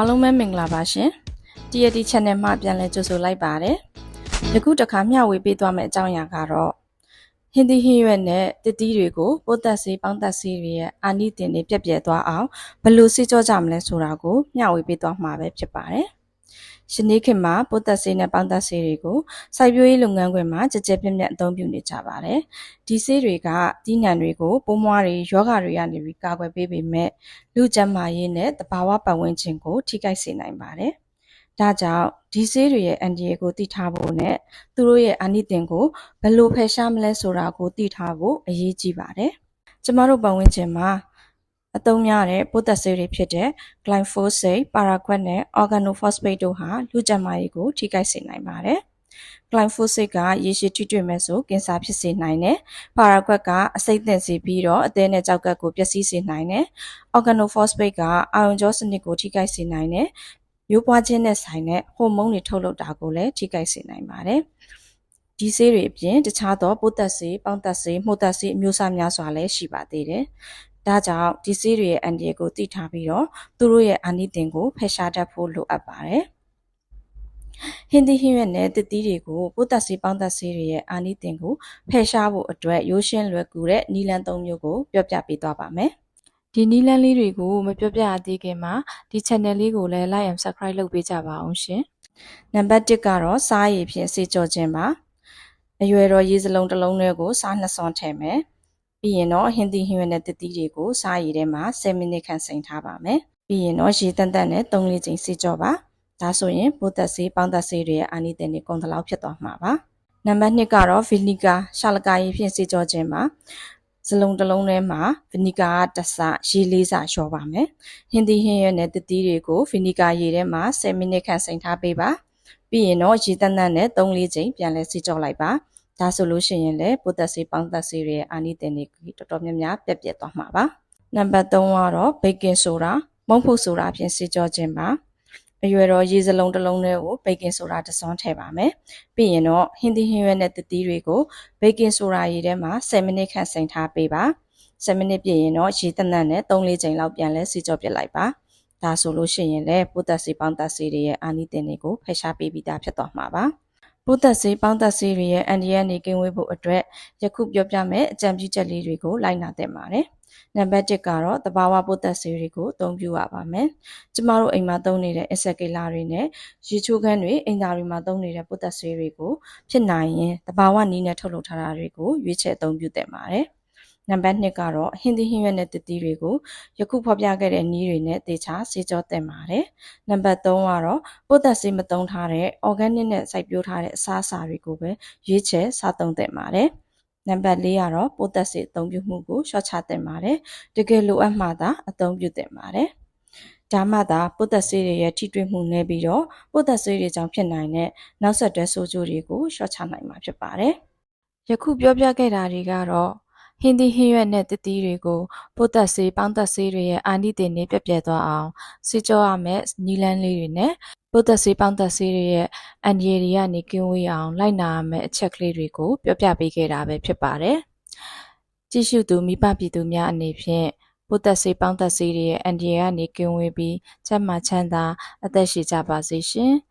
အားလုံးပဲမင်္ဂလာပါရှင် TRT Channel မှာပြန်လည်ကြိုဆိုလိုက်ပါတယ်ယခုတစ်ခါမျှဝေပေးသွားမယ့်အကြောင်းအရာကတော့ဟင်းသီးဟင်းရွက်နဲ့တစ်တီးတွေကိုပိုးသက်ဆေးပေါင်းသက်ဆေးတွေရဲ့အာနိသင်တွေပြက်ပြဲသွားအောင်ဘယ်လိုစစ်ကြောကြမလဲဆိုတာကိုမျှဝေပေးသွားမှာပဲဖြစ်ပါတယ် ယနေ့ခေတ်မှာပိုးသက်ဆေးနဲ့ပေါင်းသက်ဆေးတွေကိုစိုက်ပျိုးရေးလုပ်ငန်းခွင်မှာကြကြပြည့်ပြည့်အသုံးပြုနေကြပါတယ်။ဒီဆေးတွေကတီးနှံတွေကိုပိုးမွှားတွေယောဂတွေကနေပြီးကာကွယ်ပေးပေမဲ့လူကျန်းမာရေးနဲ့တဘာဝပတ်ဝန်းကျင်ကိုထိခိုက်စေနိုင်ပါတယ်။ဒါကြောင့်ဒီဆေးတွေရဲ့အန်ဒီယေကိုသိထားဖို့နဲ့သူတို့ရဲ့အာနိသင်ကိုဘယ်လိုဖယ်ရှားမလဲဆိုတာကိုသိထားဖို့အရေးကြီးပါတယ်။ကျမတို့ပတ်ဝန်းကျင်မှာ အသုံးများတဲ့ ပိုးသက်ဆေးတွေဖြစ်တဲ့ glyphosate, paraquat နဲ့ organophosphate တို့ဟာလူကျန်းမာရေးကို ထိခိုက်စေနိုင်ပါတယ်။ glyphosate ကရေရှည်ထိတွေ့မဲ့ဆို ကင်ဆာဖြစ်စေနိုင်တယ်။ paraquat ကအဆိပ်သင့်စေပြီးတော့ အသည်းနဲ့ကြောက်ကပ်ကို ပျက်စီးစေနိုင်တယ်။ organophosphate က အာရုံကြောစနစ်ကို ထိခိုက်စေနိုင်တယ်။မျိုးပွားခြင်းနဲ့ဆိုင်တဲ့ ဟော်မုန်းတွေ ထုတ်လုပ်တာကိုလည်း ထိခိုက်စေနိုင်ပါတယ်။ဒီဆေးတွေအပြင် တခြားသော ပိုးသက်ဆေး၊ပေါင်းသက်ဆေး၊မှုတ်သက်ဆေး အမျိုးအစားများစွာလည်း ရှိပါသေးတယ်။ ဒါကြောင့်ဒီဆေးတွေရဲ့အန်ဒီယေကိုသိထားပြီးတော့သူတို့ရဲ့အာနိသင်ကိုဖယ်ရှားတတ်ဖို့လိုအပ်ပါတယ်။ဟင်းသီးဟင်းရွက်နဲ့တစ်သီးတွေကိုပိုးသက်ဆေးပေါင်းသက်ဆေးတွေရဲ့အာနိသင်ကိုဖယ်ရှားဖို့အတွက်ရိုးရှင်းလွယ်ကူတဲ့နည်းလမ်း၃မျိုးကိုပြောပြပေးသွားပါမယ်။ဒီနည်းလမ်းလေးတွေကိုမပြောပြရသေးခင်မှာဒီ channel လေးကိုလည်း like and subscribe လုပ်ပေးကြပါအောင်ရှင်။နံပါတ်1ကတော့စားရည်ဖြင့်စေကြောခြင်းပါ။အရွယ်တော်ရေစလုံးတစ်လုံးတွေကိုစားနှစ်စွန်းထည့်မယ်။ ပြီးရင်တော့ဟင်းသီးဟင်းရွက်နဲ့တစ်သီးတွေကိုစားရည်ထဲမှာ10မိနစ်ခန့်စိမ်ထားပါမယ်ပြီးရင်တော့ရေတန့်တန့်နဲ့3လေးချိန်စေကြောပါဒါဆိုရင်ပိုးသက်ဆေးပေါင်းသက်ဆေးတွေရဲ့အာနိသင်တွေကုန်သလောက်ဖြစ်သွားမှာပါနံပါတ်2ကတော့ဗီနီဂါရှာလကာရည်ဖြင့်စေကြောခြင်းပါစလုံးတစ်လုံးထဲမှာဗီနီဂါကတစ်စရေလေးစလျှော်ပါမယ်ဟင်းသီးဟင်းရွက်နဲ့တစ်သီးတွေကိုဗီနီဂါရေထဲမှာ10မိနစ်ခန့်စိမ်ထားပေးပါပြီးရင်တော့ရေတန့်တန့်နဲ့3လေးချိန်ပြန်လဲစေကြောလိုက်ပါ ဒါဆိုလို့ရှိရင်လည်းပိုသက်ဆေးပေါင်းသက်ဆေးတွေရဲ့အာနိသင်တွေတော်တော်များများပြက်ပြက်သွားမှာပါနံပါတ်3ကတော့ဘေကင်ဆိုဒါမုန့်ဖုတ်ဆိုဒါဖြင့်စေကြောခြင်းပါအရွယ်တော်ရေစလုံးတစ်လုံးထဲကိုဘေကင်ဆိုဒါတစ်စွန်းထည့်ပါမယ်ပြီးရင်တော့ဟင်းသီးဟင်းရွက်နဲ့တသီးတွေကိုဘေကင်ဆိုဒါရေထဲမှာ10မိနစ်ခန့်စိမ်ထားပေးပါ10မိနစ်ပြည့်ရင်တော့ရေတနက်နဲ့3-4ချိန်လောက်ပြန်လဲစေကြောပြစ်လိုက်ပါဒါဆိုလို့ရှိရင်လည်းပိုသက်ဆေးပေါင်းသက်ဆေးတွေရဲ့အာနိသင်တွေကိုဖယ်ရှားပေးပြီးသားဖြစ်သွားမှာပါ ပိုးသက်ဆေးပေါင်းသက်ဆေးတွေရဲ့အန်ဒီရဲ့နေကင်းဝေးဖို့အတွက်ယခုပြောပြမယ့်အကြံပြုချက်လေးတွေကိုလိုက်နာသင့်ပါတယ်။နံပါတ်1ကတော့တဘာဝပိုးသက်ဆေးတွေကိုအသုံးပြုရပါမယ်။ကျမတို့အိမ်မှာသုံးနေတဲ့ insecula တွေနဲ့ရေချိုးခန်းတွေအိမ်သာတွေမှာသုံးနေတဲ့ပိုးသက်ဆေးတွေကိုဖြစ်နိုင်ရင်တဘာဝနည်းနဲ့ထုတ်လုပ်ထားတာတွေကိုရွေးချယ်အသုံးပြုသင့်ပါတယ်။ နံပါတ်2ကတော့ဟင်းသီးဟင်းရွက်နဲ့တစ်သီးတွေကိုယခုဖော်ပြခဲ့တဲ့နည်းတွေနဲ့သေချာစေကြောသင့်ပါတယ်။နံပါတ်3ကတော့ပိုးသက်ဆေးမသုံးထားတဲ့ organic နဲ့စိုက်ပျိုးထားတဲ့အစားအစာတွေကိုပဲရွေးချယ်စားသုံးသင့်ပါတယ်။နံပါတ်4ကတော့ပိုးသက်ဆေးအသုံးပြုမှုကိုရှော့ချသင့်ပါတယ်။တကယ်လိုအပ်မှသာအသုံးပြုသင့်ပါတယ်။ဒါမှသာပိုးသက်ဆေးတွေရဲ့ထိတွေ့မှုနည်းပြီးတော့ပိုးသက်ဆေးတွေကြောင့်ဖြစ်နိုင်တဲ့နောက်ဆက်တွဲဆိုးကျိုးတွေကိုရှော့ချနိုင်မှာဖြစ်ပါတယ်။ယခုပြောပြခဲ့တာတွေကတော့ ဟင်းသီးဟင်းရွက်နဲ့သစ်သီးတွေကိုပိုးသတ်ဆေး၊ပေါင်းသတ်ဆေးတွေရဲ့အာနိသင်တွေပျက်ပြယ်သွားအောင်ဆေးကြောရမယ့်နည်းလမ်းလေးတွေနဲ့ပိုးသတ်ဆေး၊ပေါင်းသတ်ဆေးတွေရဲ့အန္တရာယ်တွေကနေကင်းဝေးအောင်လိုက်နာရမယ့်အချက်ကလေးတွေကိုပြောပြပေးခဲ့တာပဲဖြစ်ပါတယ်။ကြည့်ရှုသူမိဘပြည်သူများအနေဖြင့်ပိုးသတ်ဆေးပေါင်းသတ်ဆေးတွေရဲ့အန္တရာယ်ကနေကင်းဝေးပြီးကျန်းမာချမ်းသာအသက်ရှည်ကြပါစေရှင်။